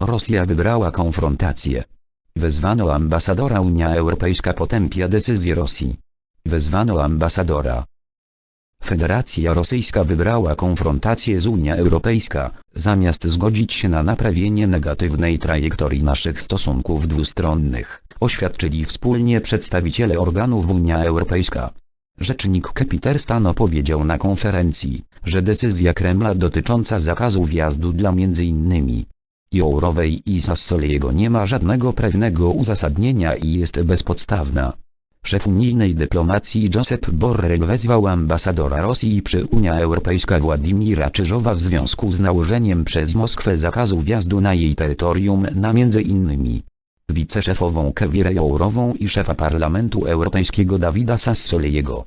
Rosja wybrała konfrontację. Wezwano ambasadora Unia Europejska potępia decyzję Rosji. Wezwano ambasadora. Federacja Rosyjska wybrała konfrontację z Unia Europejska, zamiast zgodzić się na naprawienie negatywnej trajektorii naszych stosunków dwustronnych, oświadczyli wspólnie przedstawiciele organów Unia Europejska. Rzecznik Peter Stano powiedział na konferencji, że decyzja Kremla dotycząca zakazu wjazdu dla m.in. Jourowej i Sassoliego nie ma żadnego prawnego uzasadnienia i jest bezpodstawna. Szef unijnej dyplomacji Josep Borrell wezwał ambasadora Rosji przy Unia Europejska Władimira Czyżowa w związku z nałożeniem przez Moskwę zakazu wjazdu na jej terytorium na m.in. wiceszefową Kewirę Jourową i szefa Parlamentu Europejskiego Davida Sassoliego.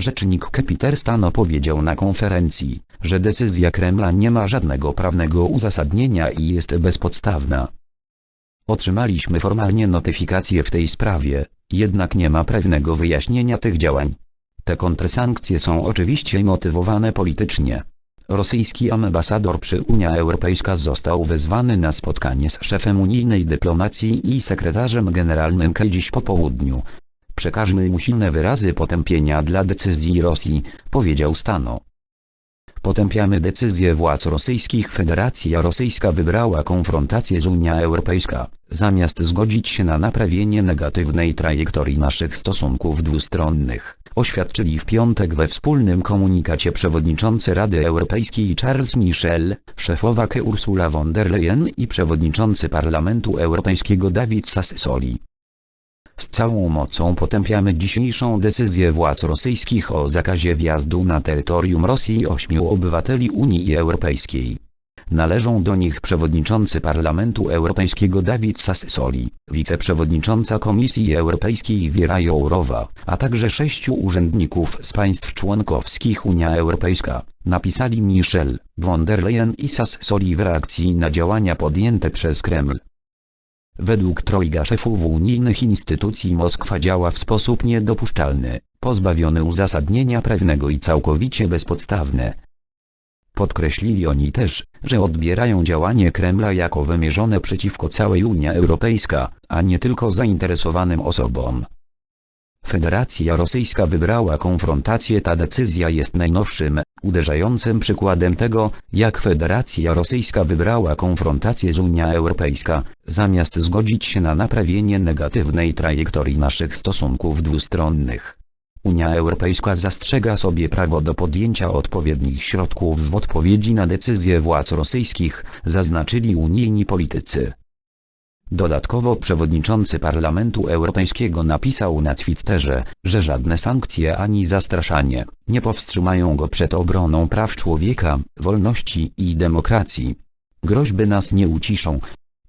Rzecznik Peter Stano powiedział na konferencji, że decyzja Kremla nie ma żadnego prawnego uzasadnienia i jest bezpodstawna. Otrzymaliśmy formalnie notyfikację w tej sprawie, jednak nie ma pewnego wyjaśnienia tych działań. Te kontrsankcje są oczywiście motywowane politycznie. Rosyjski ambasador przy Unia Europejska został wezwany na spotkanie z szefem unijnej dyplomacji i sekretarzem generalnym K dziś po południu. Przekażmy mu silne wyrazy potępienia dla decyzji Rosji, powiedział Stano. Potępiamy decyzję władz rosyjskich. Federacja Rosyjska wybrała konfrontację z Unia Europejska, zamiast zgodzić się na naprawienie negatywnej trajektorii naszych stosunków dwustronnych, oświadczyli w piątek we wspólnym komunikacie przewodniczący Rady Europejskiej Charles Michel, szefowa Ursula von der Leyen i przewodniczący Parlamentu Europejskiego David Sassoli. Z całą mocą potępiamy dzisiejszą decyzję władz rosyjskich o zakazie wjazdu na terytorium Rosji ośmiu obywateli Unii Europejskiej. Należą do nich przewodniczący Parlamentu Europejskiego Dawid Sassoli, wiceprzewodnicząca Komisji Europejskiej Wiera Jourowa, a także sześciu urzędników z państw członkowskich Unia Europejska, napisali Michel, von der Leyen i Sassoli w reakcji na działania podjęte przez Kreml. Według trojga szefów unijnych instytucji Moskwa działa w sposób niedopuszczalny, pozbawiony uzasadnienia prawnego i całkowicie bezpodstawne. Podkreślili oni też, że odbierają działanie Kremla jako wymierzone przeciwko całej Unii Europejska, a nie tylko zainteresowanym osobom. Federacja Rosyjska wybrała konfrontację Ta decyzja jest najnowszym, uderzającym przykładem tego, jak Federacja Rosyjska wybrała konfrontację z Unia Europejska, zamiast zgodzić się na naprawienie negatywnej trajektorii naszych stosunków dwustronnych. Unia Europejska zastrzega sobie prawo do podjęcia odpowiednich środków w odpowiedzi na decyzje władz rosyjskich, zaznaczyli unijni politycy. Dodatkowo przewodniczący Parlamentu Europejskiego napisał na Twitterze, że żadne sankcje ani zastraszanie nie powstrzymają go przed obroną praw człowieka, wolności i demokracji. Groźby nas nie uciszą.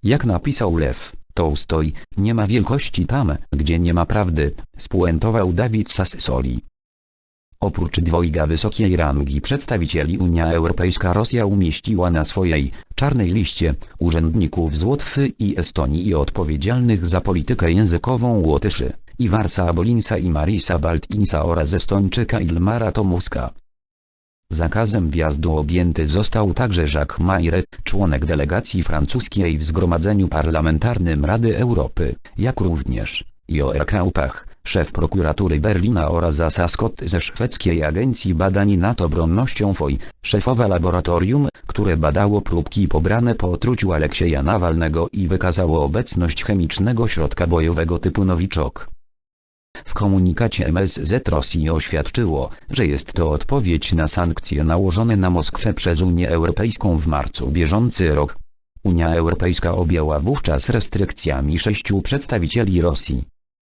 Jak napisał Lew Tolstoj, nie ma wielkości tam, gdzie nie ma prawdy, spuentował Dawid Sassoli. Oprócz dwojga wysokiej rangi przedstawicieli Unia Europejska Rosja umieściła na swojej czarnej liście urzędników z Łotwy i Estonii i odpowiedzialnych za politykę językową Łotyszy, Iwarsa Abolinsa i Marisa Baltinsa oraz Estończyka Ilmara Tomuska. Zakazem wjazdu objęty został także Jacques Mayre, członek delegacji francuskiej w Zgromadzeniu Parlamentarnym Rady Europy, jak również Joer Kraupach, szef prokuratury Berlina oraz Asa Scott ze szwedzkiej agencji badań nad obronnością FOI, szefowa laboratorium, które badało próbki pobrane po otruciu Aleksieja Nawalnego i wykazało obecność chemicznego środka bojowego typu Nowiczok. W komunikacie MSZ Rosji oświadczyło, że jest to odpowiedź na sankcje nałożone na Moskwę przez Unię Europejską w marcu bieżący rok. Unia Europejska objęła wówczas restrykcjami sześciu przedstawicieli Rosji,